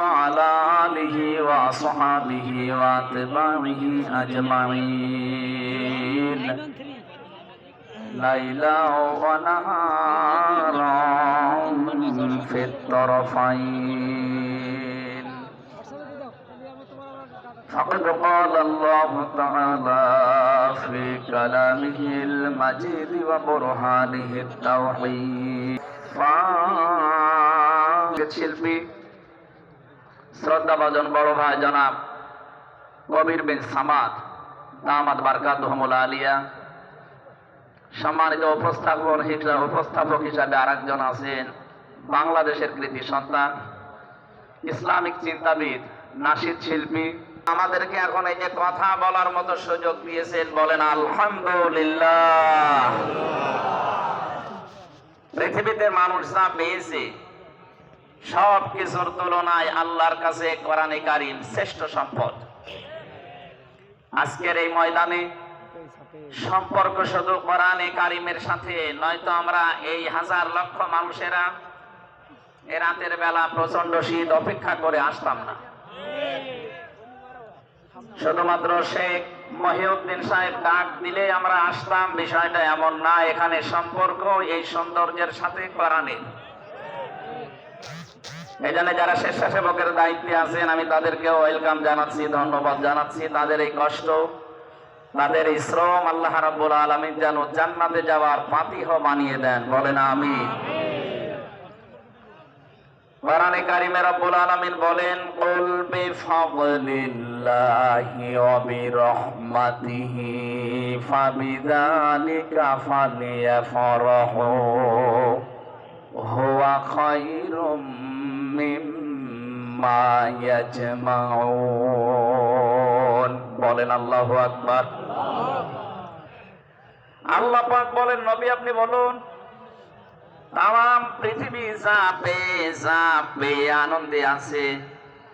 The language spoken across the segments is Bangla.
وعلى آله وصحابه واتباعه أجمعين. ليلا ونهارا في الطرفين. فقد قال الله تعالى في كلامه المجيد وبرهانه التوحيد. فاقد شلبي. শ্রদ্ধাভাজন বড় ভাই জনাব কবির বিন সামাদ দামাদ বারকাতুহমুল আলিয়া। সম্মানিত উপস্থাপন হিসাবে উপস্থাপক হিসাবে আরেকজন আছেন বাংলাদেশের কৃতি সন্তান, ইসলামিক চিন্তাবিদ, নাসিদ শিল্পী। আমাদেরকে এখন এই যে কথা বলার মতো সুযোগ দিয়েছেন, বলেন আলহামদুলিল্লাহ। পৃথিবীতে মানুষ যা পেয়েছে সব কিছুর তুলনায় আল্লাহর কাছে কোরআনে কারিম শ্রেষ্ঠ সম্পদ। আজকের এই ময়দানে সম্পর্ক শুধু কোরআনে কারিমের সাথে, নয়তো আমরা এই হাজার লক্ষ মানুষেরা এ রাতের বেলা প্রচণ্ড শীত অপেক্ষা করে আসতাম না। শুধুমাত্র শেখ মহিউদ্দিন সাহেব ডাক দিলে আমরা আসতাম, বিষয়টা এমন না, এখানে সম্পর্ক এই সৌন্দর্যের সাথে কোরআনের। এই জন্য যারা স্বেচ্ছাসেবকের দায়িত্বে আছেন, আমি তাদেরকে ওয়েলকাম জানাচ্ছি, ধন্যবাদ জানাচ্ছি। তাদের এই কষ্ট, তাদের এই শ্রম আল্লাহ রাব্বুল আলামিন যেন জান্নাতে যাওয়ার পাতিহ বানিয়ে দেন। বলেন আমি কোরআনে কারিমে রব্বুল আলামিন বলেন, কুল বিফাদলিল্লাহি ওয়া বিরহমাতিহি ফাবিযালিকা ফালিয়াফরাহু হুয়া খায়রুম মিম্মা ইয়াজমাউন বলেন আল্লাহু আকবার। আল্লাহ পাক বলেন, নবী আপনি বলুন, তাম পৃথিবী যাবে যাবে আনন্দে আছে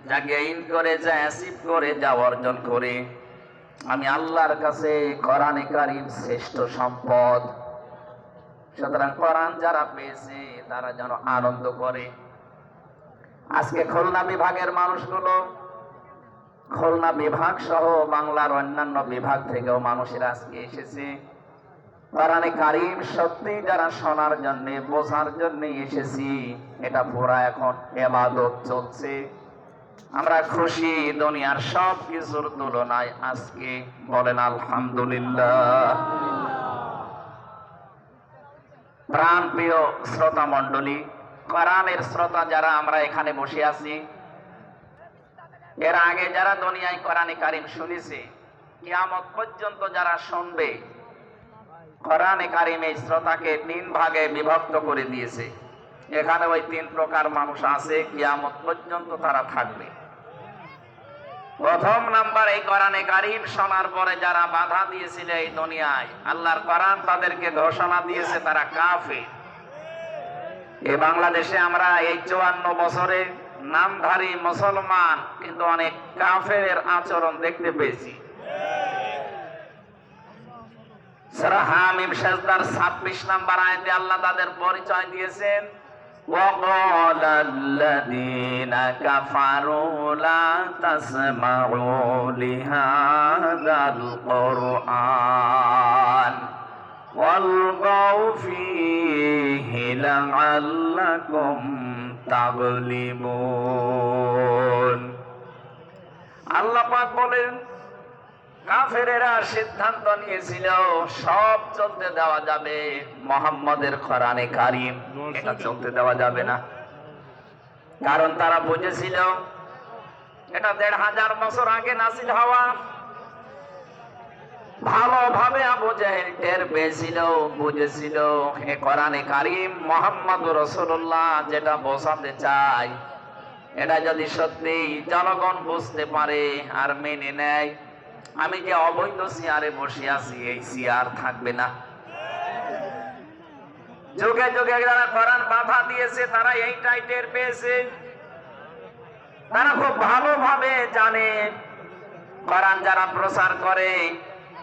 যা গেইন করে, যা অ্যাসিভ করে, যা অর্জন করে। আমি আল্লাহর কাছে কোরআনে কারিম শ্রেষ্ঠ সম্পদ। সুতরাং কোরআন যারা পেয়েছে, তারা যেন আনন্দ করে। আজকে খুলনা বিভাগের মানুষগুলো, খুলনা বিভাগ সহ বাংলার অন্যান্য বিভাগ থেকেও মানুষেরা আজকে এসেছে। কোরআনে কারিম সত্যি যারা শোনার জন্য, বোঝার জন্য এসেছি, এটা পুরা এখন এবাদত চলছে। আমরা খুশি দুনিয়ার সব কিছুর তুলনায় আজকে বলেন আলহামদুলিল্লাহ। প্রাণ প্রিয় শ্রোতা মণ্ডলী কোরআনের শ্রোতা যারা, আমরা এখানে বসে আছি। এর আগে যারা দুনিয়ায় কোরআনে কারিম শুনেছে, কিয়ামত পর্যন্ত যারা শুনবে, কোরআনে কারিম এই শ্রোতাকে তিন ভাগে বিভক্ত করে দিয়েছে। এখানে ওই তিন প্রকার মানুষ আছে, কিয়ামত পর্যন্ত তারা থাকবে। প্রথম নাম্বার, এই কোরআনে কারিম শোনার পরে যারা বাধা দিয়েছিল এই দুনিয়ায়, আল্লাহর কোরআন তাদেরকে ঘোষণা দিয়েছে, তারা কাফে এই বাংলাদেশে আমরা এই চুয়ান্ন বছরে নামধারী মুসলমান কিন্তু অনেক কাফের আচরণ দেখতে পেয়েছি সূরা হামিম সেজদার 26 নাম্বার আয়াতে আল্লাহ তাদের পরিচয় দিয়েছেন وقال الذين كفروا لا تسمعوا لهذا القرآن والغوا فيه লাআল্লাকুম তাগলিবুন আল্লাহ পাক বলেন, কাফেরেরা সিদ্ধান্ত নিয়েছিল, সব চলতে দেওয়া যাবে মোহাম্মদের খরানে কারিম। এটা চলতে দেওয়া যাবে না। কারণ তারা বুঝেছিল, এটা দেড় হাজার বছর আগে নাসিল হওয়া ভালোভাবে আবু জাহেল টের পেয়েছিল, বুঝেছিল। এ কোরআনে কারিম মোহাম্মদ রসুল্লাহ যেটা বোঝাতে চায়, এটা যদি সত্যি জনগণ বুঝতে পারে আর মেনে নেয়, আমি যে অবৈধ চেয়ারে বসে আছি, এই চেয়ার থাকবে না। যুগে যুগে যারা কোরআন বাধা দিয়েছে, তারা এইটাই টের পেয়েছে। তারা খুব ভালোভাবে জানে, কোরআন যারা প্রচার করে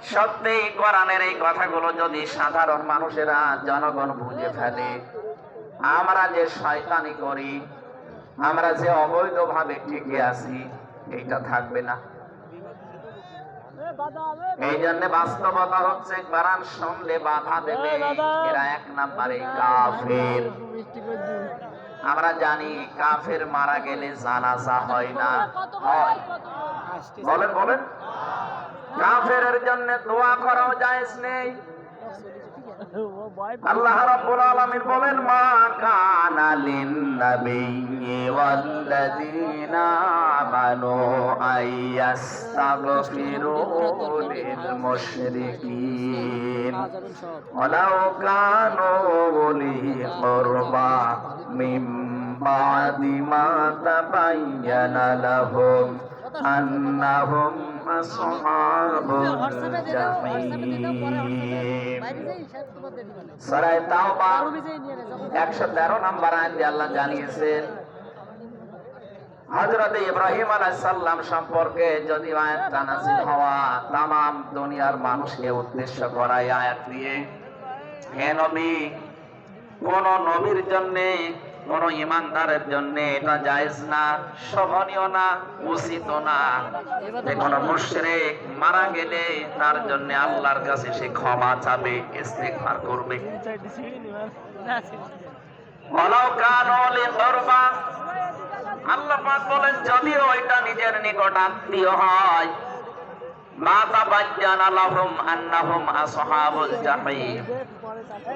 সত্যি কোরআনের এই কথাগুলো যদি সাধারণ মানুষেরা জনগণ বুঝে ফেলে, আমরা যে শয়তানি করি, আমরা যে অবৈধভাবে টিকে আছি, এইটা থাকবে না। এই জন্য বাস্তবতা হচ্ছে কোরআন শুনলে বাধা দেবে, এরা এক নাম্বারে কাফের। আমরা জানি কাফের মারা গেলে জানাজা হয় না। হয়। বলেন বলেন। কাফের জন্য দোয়া করাও জায়েজ নেই। আল্লাহ রাব্বুল আলামিন বলেন, মা কানা লিন নাবিয়্যি ওয়াল্লাযীনা আমানু আইয়াস্তাগফিরু লিল মুশরিকিন ওয়ালাউ কানু উলি কুরবা মিন বাদি মা তাবায়্যানা লাহুম আন্নাহুম হযরত ইব্রাহিম সম্পর্কে যদি হওয়া তামাম দুনিয়ার মানুষকে উদ্দেশ্য করা আয়াত দিয়ে হে নবী, কোন নবীর জন্য কোন ইমানদারের জন্য এটা জায়েজ না শোভনীয় না, উচিত না। যে কোন মুশরিক মারা গেলে তার জন্য আল্লাহর কাছে সে ক্ষমা চাবে, ইস্তেগফার করবে। ওয়ালাউ কানু আল্লাহ পাক বলেন, যদিও এটা নিজের নিকট আত্মীয় হয়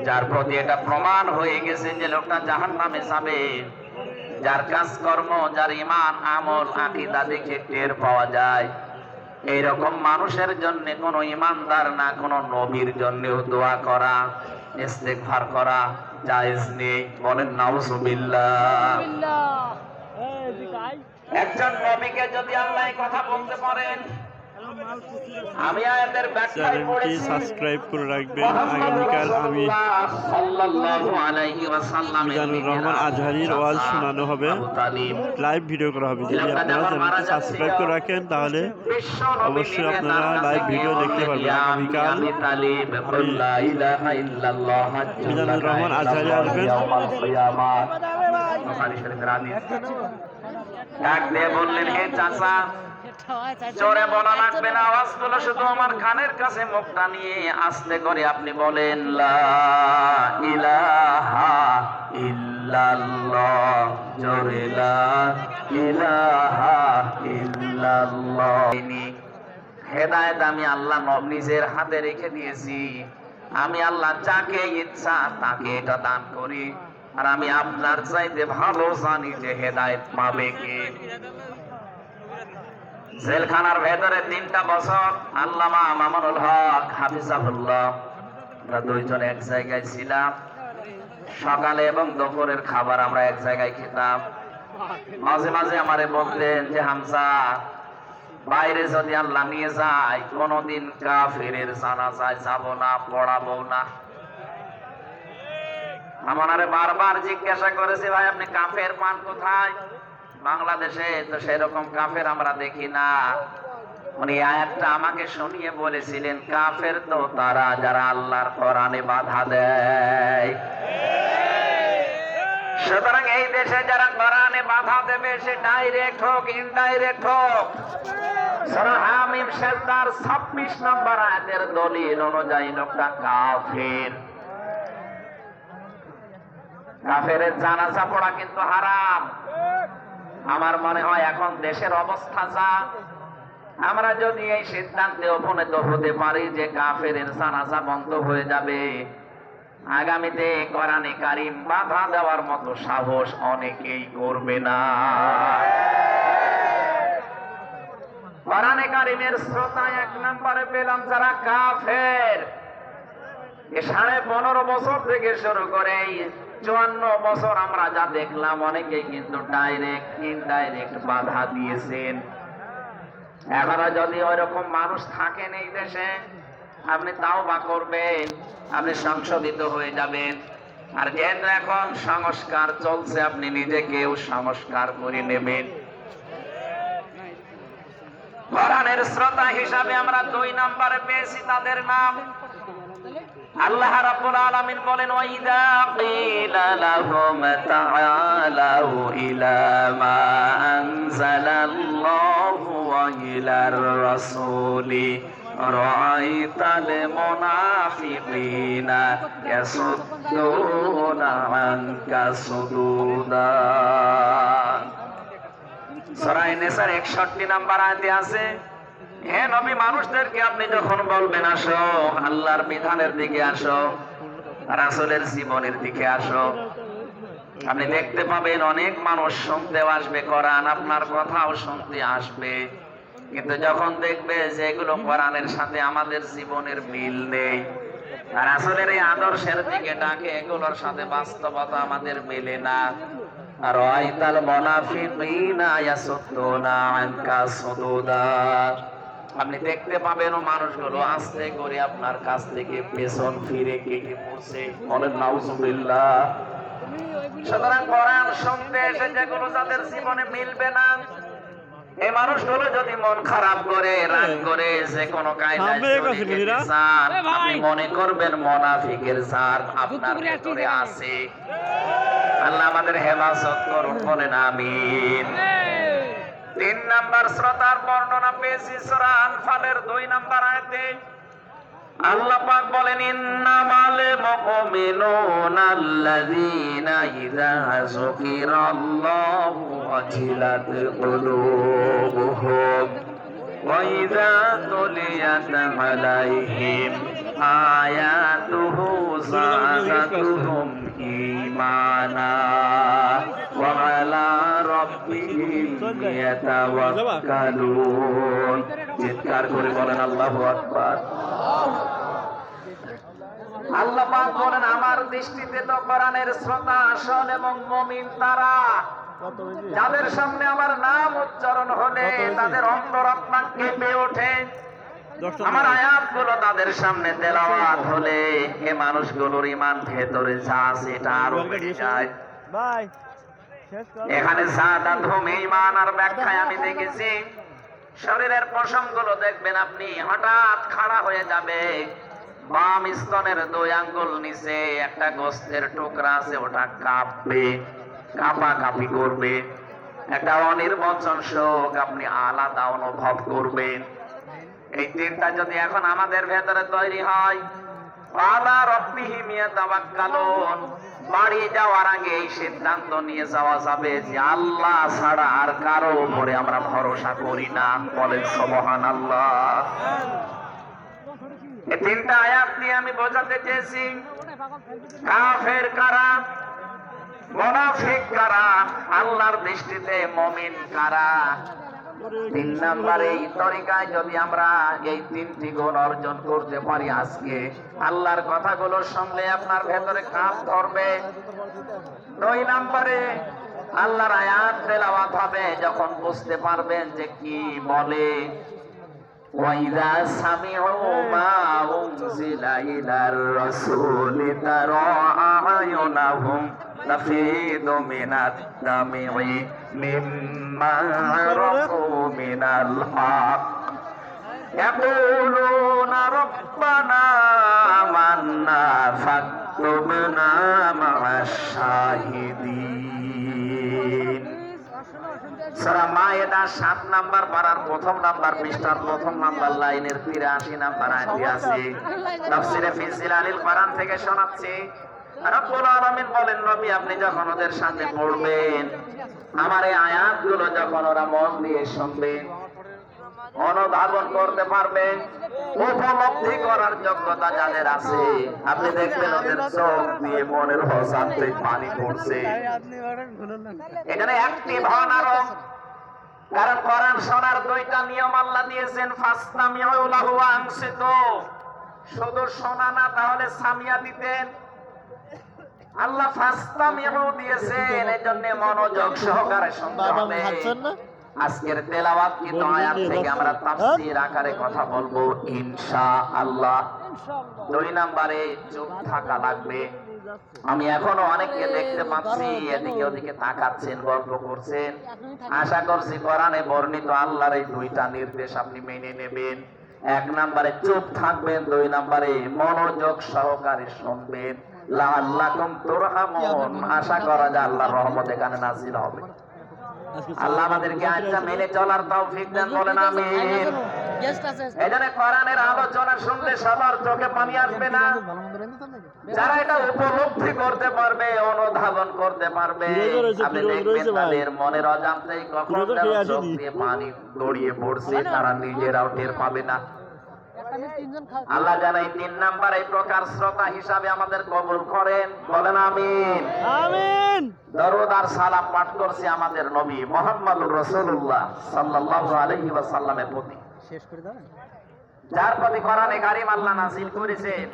যার প্রতি এটা প্রমাণ হয়ে গেছে যে লোকটা জাহান্নামে যাবে। যার কাজকর্ম যার ইমান আমল আকীদা দেখে টের পাওয়া যায়। এইরকম মানুষের জন্য কোন ইমানদার না কোন নবীর জন্যও দোয়া করা ইস্তেগফার করা জায়েজ নেই। বলেন নাউজুবিল্লাহ। একজন নবীকে যদি আল্লাহ কথা বলতে পারেন চ্যানেলটি সাবস্ক্রাইব করে রাখবেন। আগামীকাল আমি মিজানুর রহমান আজহারির ওয়াজ শোনানো হবে। লাইভ ভিডিও করা হবে। যদি আপনারা চ্যানেলটি সাবস্ক্রাইব করে রাখেন তাহলে অবশ্যই আপনারা video গিয়ে দেখতে পারবেন। আগামীকাল মিজানুর রহমান আজহারি আসবেন। বুখারী শরীফের হাদিস। ডাক দিয়ে বললেন হে চাচা জোরে বলা লাগবে না আওয়াজ শুধু আমার কানের কাছে মুখটা নিয়ে আস্তে করে আপনি বলেন লা ইলাহা ইল্লাল্লাহ। জোরে লা ইলাহা ইল্লাল্লাহ। হেদায়েত আমি আল্লাহ নব নিজের হাতে রেখে দিয়েছি। আমি আল্লাহ যাকে ইচ্ছা তাকে এটা দান করি। আর আমি আপনার চাইতে ভালো জানি যে হেদায়েত পাবে কে। জেলখানার ভেতরে তিনটা বছর আল্লামা মামুনুল হক হাফিজাহুল্লাহ। আমরা দুইজন এক জায়গায় ছিলাম। সকালে এবং দুপুরের খাবার আমরা এক জায়গায় খেতাম। মাঝে মাঝে আমারে বলতেন যে, হামজা, বাইরে যদি আল্লাহ নিয়ে যায়, কোনদিন কাফেরের জানাজায় যাব না, পড়াবো না। আমারে বারবার জিজ্ঞাসা করেছে, ভাই, আপনি কাফের পান কোথায়? বাংলাদেশে তো সেরকম কাফের আমরা দেখি না। উনি আয়াতটা আমাকে শুনিয়ে বলেছিলেন, কাফের তো তারা যারা আল্লাহর কোরআনে বাধা দেয়। সুতরাং এই দেশে যারা কোরআনে বাধা দেবে, সে ডাইরেক্ট হোক ইনডাইরেক্ট হোক। সূরা হামিম সেজদার 26 নম্বর আয়াতের দলিল অনুযায়ী লোকটা কাফের। কাফের জানাজা পড়া কিন্তু হারাম। আমার মনে হয় এখন দেশের অবস্থা যা, আমরা যদি এই সিদ্ধান্তে উপনীত হতে পারি যে কাফেরের জানাজা বন্ধ হয়ে যাবে, আগামীতে কোরআনে কারিম বাধা দেওয়ার মতো সাহস অনেকেই করবে না। কোরআনে কারিমের শ্রোতা এক নম্বরে পেলাম যারা কাফের। সাড়ে পনেরো বছর থেকে শুরু করে চুয়ান্ন বছর আমরা যা দেখলাম, অনেকেই কিন্তু ডাইরেক্ট ইনডাইরেক্ট বাধা দিয়েছেন। এখনও যদি ওইরকম মানুষ থাকেন এই দেশে, আপনি তাও বা করবেন, আপনি সংশোধিত হয়ে যাবেন। আর যেহেতু এখন সংস্কার চলছে, আপনি নিজেকেও সংস্কার করে নেবেন। কোরআনের শ্রোতা হিসাবে আমরা দুই নম্বরে পেয়েছি, তাদের নাম আল্লাহ রাব্বুল আলামিন বলেন, ওয়াইদা কিলা লাহুম তাআলাউ ইলা মা আনজালাল্লাহু ওয়া রাসূলি। ইয়াসুদ্দুনা আনকা সুদুদা. সূরা নিসার 61 নাম্বার আয়াতে আছে হে নবী, মানুষদেরকে আপনি যখন বলবেন, আসো, আল্লাহর বিধানের দিকে আসো, রাসূলের জীবনের দিকে আসো। আপনি দেখতে পাবেন অনেক মানুষ শুনতেও আসবে, কোরআন আপনার কথাও শুনতে আসবে। কিন্তু যখন দেখবে যে এগুলো কোরআনের সাথে আমাদের জীবনের মিল নেই, আর আসলের এই আদর্শের দিকে ডাকে, এগুলোর সাথে বাস্তবতা আমাদের মেলে না। আর আইতাল মুনাফিকিনা ইয়াসুদ্দুনা আনকা সুদুদা আপনি দেখতে পাবেন ও মানুষগুলো আস্তে করে আপনার কাছ থেকে পেছন ফিরে কেটে পড়ছে। বলেন নাউজুবিল্লাহ। সুতরাং কোরআন শুনতে এসে যেগুলো যাদের জীবনে মিলবে না এই মানুষগুলো যদি মন খারাপ করে রাগ করে যে কোনো কায়দায় আপনি মনে করবেন মোনাফিকের জার আপনার ভেতরে আছে। আল্লাহ আমাদের হেফাজত করুন বলেন আমিন। তিন নাম্বার শ্রোতার বর্ণনা পেয়েছি সূরা আনফালের দুই নাম্বার আয়াতে। আল্লাহ পাক বলেন, ইন্নামাল মুমিনুনা আল্লাযীনা ইযা যুকিরাল্লাহু ওয়াজিলাত কুলুবুহুম ওয়া ইযা তুলিয়াত আলাইহিম আয়াতুহু যাদাতুহুম চিৎকার করে বলেন আল্লাহু আকবার। আল্লাহ পাক বলেন আমার দৃষ্টিতে তো কোরআনের শ্রোতা আসল এবং মুমিন তারা। যাদের সামনে আমার নাম উচ্চারণ হলে তাদের অন্তরাত্মা কেঁপে ওঠে। দশটা আমার আয়াতগুলো তাদের সামনে তেলাওয়াত হলে এ মানুষগুলোর ইমান ভেতরে যা আছে এটা আরও বেড়ে যায়। এখানে সাদাত হোম ইমান আর ব্যাখ্যায় আমি দেখেছি। শরীরের পশমগুলো দেখবেন আপনি হঠাৎ খাড়া হয়ে যাবে। বাম স্তনের দুই আঙ্গুল নিচে একটা গোস্তের টুকরা আছে ওটা কাঁপবে কাঁপা কাঁপি করবে। একটা অনির্বচন শোক আপনি আলাদা অনুভব করবেন। এই তিনটা যদি এখন আমাদের ভেতরে তৈরি হয় বাড়ি যাওয়ার আগে এই সিদ্ধান্ত নিয়ে যাওয়া যাবে যে আল্লাহ ছাড়া আর কারও উপরে আমরা ভরসা করি না। বলেন এই তিনটা আয়াত নিয়ে আমি বোঝাতে চেয়েছি। কাফের কারা? কারা? আল্লাহর দৃষ্টিতে মুমিন কারা? তিন নাম্বার এই তরিকায় যদি আমরা এই তিনটি গুণ অর্জন করতে পারি আজকে আল্লাহর কথাগুলো শুনলে আপনার ভেতরে কাপ ধরবে দুই নাম্বারে আল্লাহর আয়াত তেলাওয়াত হবে যখন বুঝতে পারবেন যে কি বলে وإذا سمعوا ما أنزل إلى الرسول ترى أعينهم تفيض من الدمع مما عرفوا من الحق يقولون ربنا آمنا فاكتبنا مع الشاهدين সূরা মায়েদা সাত নাম্বার পারার প্রথম নাম্বার পৃষ্ঠার প্রথম নাম্বার লাইনের তিরাশি নাম্বার আয়াতে আছে তাফসিরে ফিজিল আলিল কোরআন থেকে শোনাচ্ছি অনুধাবন করতে পারবে উপলব্ধি করার যোগ্যতা যাদের আছে, আপনি দেখবেন ওদের চোখ দিয়ে মনের হসান্তে পানি পড়ছে। এখানে একটি হন আরও কারণ কোরআন শোনার দুইটা নিয়ম আল্লাহ দিয়েছেন ফাসতামিউ লাহু আনসিতু শুধু শোনা না, তাহলে সামিয়া দিতেন। আল্লাহ ফাস্তা ফাসতামিউ দিয়েছেন এজন্য মনোযোগ সহকারে শুনতে হবে। আজকের তেলাওয়াত কিন্তু আয়াত থেকে আমরা তাফসীর আকারে কথা বলব ইনশাআল্লাহ। দুই নম্বরে চুপ থাকা লাগবে। আমি এখনও অনেককে দেখতে পাচ্ছি এদিকে ওদিকে তাকাচ্ছেন গল্প করছেন। আশা করছি কোরআনে বর্ণিত আল্লাহর এই দুইটা নির্দেশ আপনি মেনে নেবেন। এক নম্বরে চুপ থাকবেন দুই নম্বরে মনোযোগ সহকারে শুনবেন। লাল্লাকুম তুরহামুন। আশা করা যায় আল্লাহর রহমত এখানে নাজিল হবে। আল্লাহ আমাদেরকে আজটা মেনে চলার তৌফিক দেন বলেন আমিন। জন্য কোরআনের আলোচনা সবার চোখে পানি আসবে না। যারা এটা উপলব্ধি করতে পারবে অনুধাবন করতে পারবে আপনি দেখবেন তাদের মনের অজান্তেই কখন চোখ দিয়ে পানি গড়িয়ে পড়ছে তারা নিজেরাও টের পাবে না। আল্লাহ যেন এই তিন নাম্বার এই প্রকার শ্রোতা হিসাবে আমাদের কবুল করেন। বলেন আমিন। আমিন। দরুদ আর সালাম পাঠ করছি আমাদের নবী মোহাম্মদুর রসুল্লাহ সাল্লাল্লাহু আলাইহি ওয়াসাল্লামের প্রতি। শেষ করে দাও যার প্রতি কোরআনে কারিম আল্লাহ নাযিল করেছেন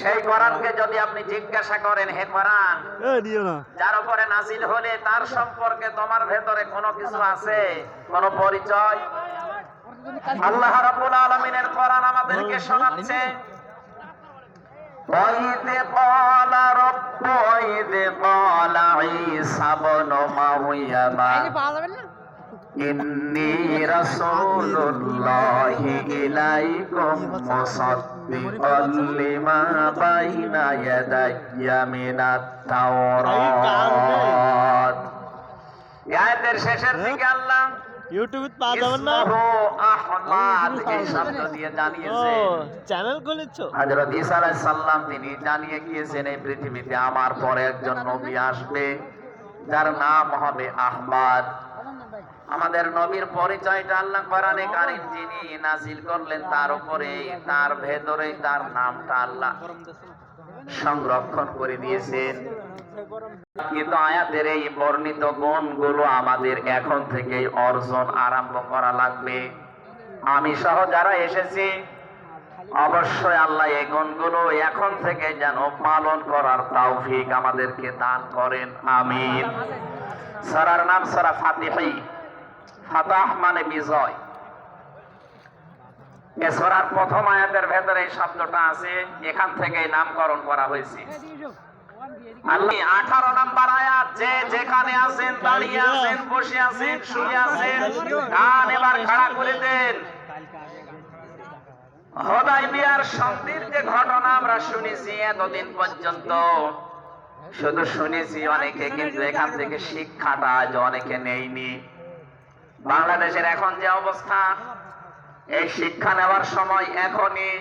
সেই কোরআনকে যদি আপনি জিজ্ঞাসা করেন হে কোরআন এ দিও না। যার উপরে নাজিল হলে তার সম্পর্কে তোমার ভেতরে কোনো কিছু আছে? কোনো পরিচয়? আল্লাহ রাব্বুল আলামিনের কোরআন আমাদেরকে শোনাচ্ছে وَإِذْ قَالَ رَبُّ وَإِذْ قَالَ عِيسَى ابْنُ مَرْيَمَ إِنِّي رَسُولُ اللَّهِ إِلَيْكُمْ مُصَدِّقًا لِمَا بَيْنَ يَدَيَّ مِنَ التَّوْرَاةِ এই আয়াতের শেষের দিকে আল্লাহ ইউটিউবে পাওয়া যাবে না। আহমাদ এই শব্দ দিয়ে জানিয়েছে। চ্যানেল খুলেছো? হযরত ঈসা আলাইহিস সালাম তিনি জানিয়ে গিয়েছেন এই পৃথিবীতে আমার পরে একজন নবী আসবে। যার নাম হবে আহমদ। আমাদের নবীর পরিচয়টা আল্লাহ কোরআনে কারিম যিনি নাজিল করলেন তার উপরে তার ভেতরে তার নামটা আল্লাহ সংরক্ষণ করে দিয়েছেন। কিন্তু আয়াতের এই বর্ণিত গুণগুলো আমাদের এখন থেকেই অর্জন আরম্ভ করা লাগবে। আমি সহ যারা এসেছি, অবশ্যই আল্লাহ এই গুণগুলো এখন থেকে যেন পালন করার তৌফিক আমাদেরকে দান করেন। আমিন। সরার নাম সরা ফাতিহি। ফাতাহ মানে বিজয়। এ সরার প্রথম আয়াতের ভেতরে এই শব্দটা আছে, এখান থেকে নামকরণ করা হয়েছে। আল্লাহ আঠারো নাম্বার আয়াত যে যেখানে আছেন দাঁড়িয়ে আছেন বসে আছেন শুয়ে আছেন কান এবার খাড়া করে দেন। হদাই বিয়ার সন্ধির যে ঘটনা আমরা শুনেছি এতদিন পর্যন্ত। শুধু শুনেছি অনেকে কিন্তু এখান থেকে শিক্ষাটা আজ অনেকে নেয়নি। বাংলাদেশের এখন যে অবস্থা এই শিক্ষা নেওয়ার সময় এখনই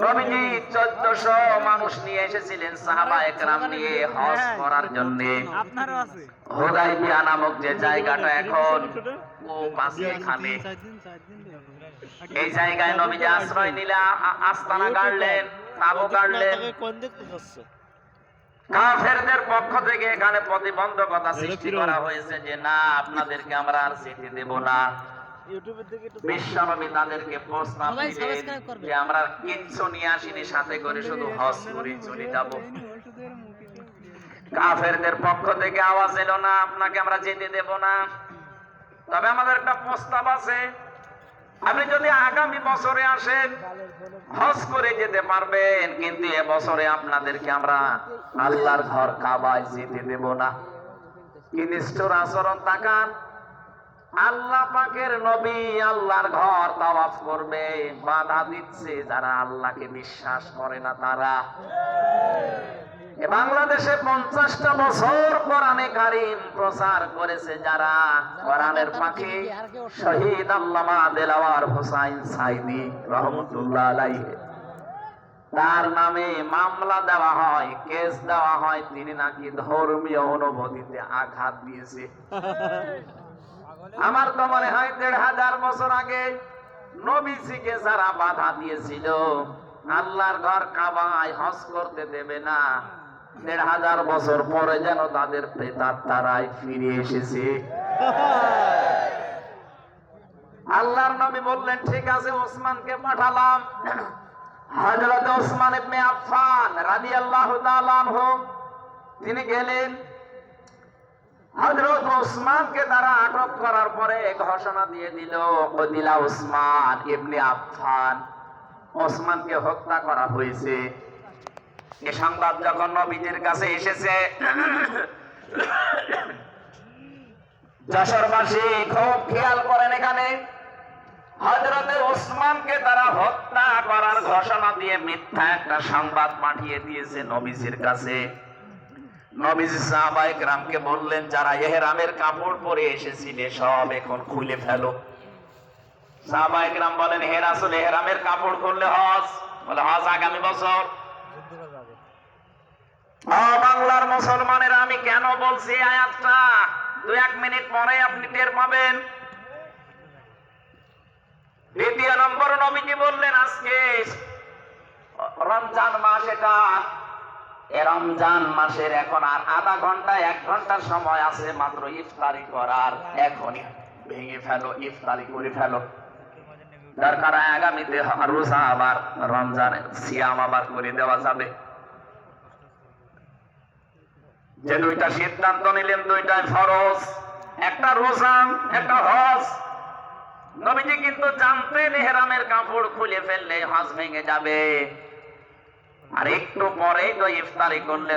নবীজি চোদ্দশো মানুষ নিয়ে এসেছিলেন সাহাবা একরাম নিয়ে হজ করার জন্য হোদাইবিয়া নামক যে জায়গাটা এখন ও পাশে এখানে এই জায়গায় নবীজি আশ্রয় নিলে আস্তানা গাড়লেন তাবু গাড়লেন কাফেরদের পক্ষ থেকে এখানে প্রতিবন্ধকতা সৃষ্টি করা হয়েছে যে না আপনাদেরকে আমরা আর যেতে দেব না বিশ্বনবী তাদেরকে প্রস্তাব দিলেন যে আমরা কিচ্ছু নিয়ে আসিনি সাথে করে শুধু হজ করে চলে যাব। কাফেরদের পক্ষ থেকে আওয়াজ এলো না আপনাকে আমরা যেতে দেব না। তবে আমাদের একটা প্রস্তাব আছে আপনি যদি আগামী বছরে আসেন হজ করে যেতে পারবেন কিন্তু এ বছরে আপনাদেরকে আমরা আল্লাহর ঘর কাবায় যেতে দেব না। কি নিষ্ঠুর আচরণ তাকান। আল্লাহ পাকের নবী আল্লাহর ঘর তাওয়াফ করবে, বাধা দিচ্ছে যারা আল্লাহকে বিশ্বাস করে না তারা। বাংলাদেশে পঞ্চাশটা বছর কোরআনে কারিম প্রচার করেছে যারা। কোরআনের পাখি শহীদ আল্লামা দেলাওয়ার হোসাইন সাইদি রহমতুল্লাহ আলাইহি। তার নামে মামলা দেওয়া হয়, কেস দেওয়া হয়, তিনি নাকি ধর্মীয় অনুভূতিতে আঘাত দিয়েছে। আমার তো মনে হয় দেড় হাজার বছর আগে নবীজিকে যারা বাধা দিয়েছিল, আল্লাহর ঘর কাবায় হজ করতে দেবে না। দেড় হাজার বছর পরে যেন তাদের প্রেতার তারাই ফিরে এসেছে। আল্লাহর নবী বললেন, ঠিক আছে, ওসমানকে পাঠালাম। হযরত ওসমান ইবনে আফফান রাদিয়াল্লাহু তিনি গেলেন। হযরত ওসমানকে তারা আটক করার পরে ঘোষণা দিয়ে দিল ওসমান ওসমানকে হত্যা করা হয়েছে। এ সংবাদ যখন কাছে এসেছে, যশোরবাসী খুব খেয়াল করেন এখানে হজরতে ওসমানকে তারা হত্যা করার ঘোষণা দিয়ে মিথ্যা একটা সংবাদ পাঠিয়ে দিয়েছে নবীজির কাছে। নবীজি সাহাবায়ে গ্রামকে বললেন, যারা কাপড় পরে এসেছিলে, সব এখন খুলে ফেলো। সাহাবায়ে গ্রাম বলেন, হে কাপড় খুললে হজ? বলে, হজ আগামী বছর। বাংলার মুসলমানেরা, আমি কেন বলছি আয়াতটা? দু এক মিনিট পরে আপনি টের পাবেন। দ্বিতীয় নম্বর নবীজি বললেন, আজকে রমজান মাস এটা রমজান মাসের এখন আর আধা ঘণ্টা, এক ঘণ্টা সময় আছে মাত্র ইফতারি করার। এখনই ভেঙে ফেলো, ইফতারি করে ফেলো। দরকার আগামীতে রোজা আবার, রমজানের সিয়াম আবার করে দেওয়া যাবে। যে দুইটা সিদ্ধান্ত নিলেন, দুইটাই ফরজ। একটা রোজা, একটা হজ। নবীজি কিন্তু জানতেন হেরামের কাপড় খুলে ফেললে হজ ভেঙে যাবে। আর একটু পরে তো ইফতারি করলে